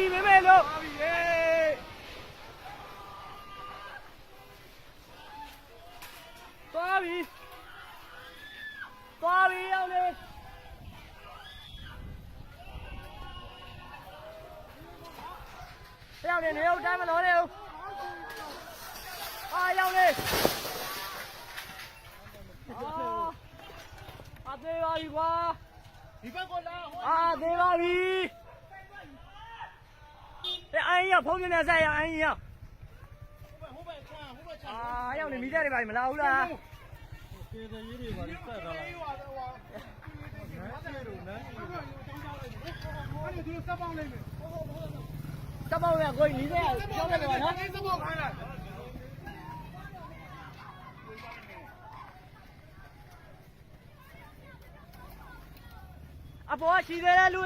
ပြီမမေလို့ပါပြီလေပါပြီပါပြီရောက်လေရောက်နေနေဦးတိုင်းမလို့လေဦးအာရောက်လေအာသေးပါပြီကွာဒီဘက်ကိုလာဟောအာသေးပါပြီ ဖုန်းနေဆိုင်ရအိုင်းရဟိုဘက်ချမ်းဟိုဘက်ချအာမ်းရောက်နေမိတဲ့တွေပါမလာဘူးလားကေတရေးတွေပါလိစက်တာလားနန်းစီတို့နန်းစီတို့အဲ့ဒီသူစပ်ပေါင်းလိုက်မယ်တပောက်ရကိုကြီးနေတဲ့ကျောင်းတယ်ကွာနော်စပ်ပေါင်းခိုင်းလိုက်အပေါ်ရှိသေးတဲ့လူ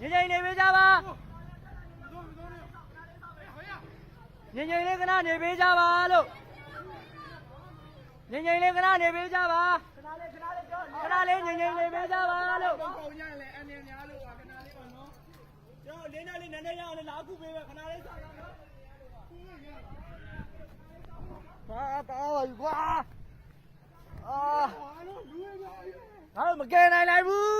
တွေငြိမ်ငြိမ်နေပေးကြပါ ငြိမ်ငြိမ်လေးကနာနေပေးကြပါလို့ငြိမ်ငြိမ်လေးကနာနေပေးကြပါခဏလေးငြိမ်ငြိမ်နေပေးကြပါလို့ပေါင်းပေါင်းညလည်းအနေများလို့ပါခဏလေးပါနော်ကျွန်တော်လေးနဲ့လေးနည်းနည်းရအောင်လေလာခုပေးပဲခဏလေးစားရအောင်ဘာတာဝါကွာအာဟာလို့လူရပါငါတို့မကယ်နိုင်လိုက်ဘူး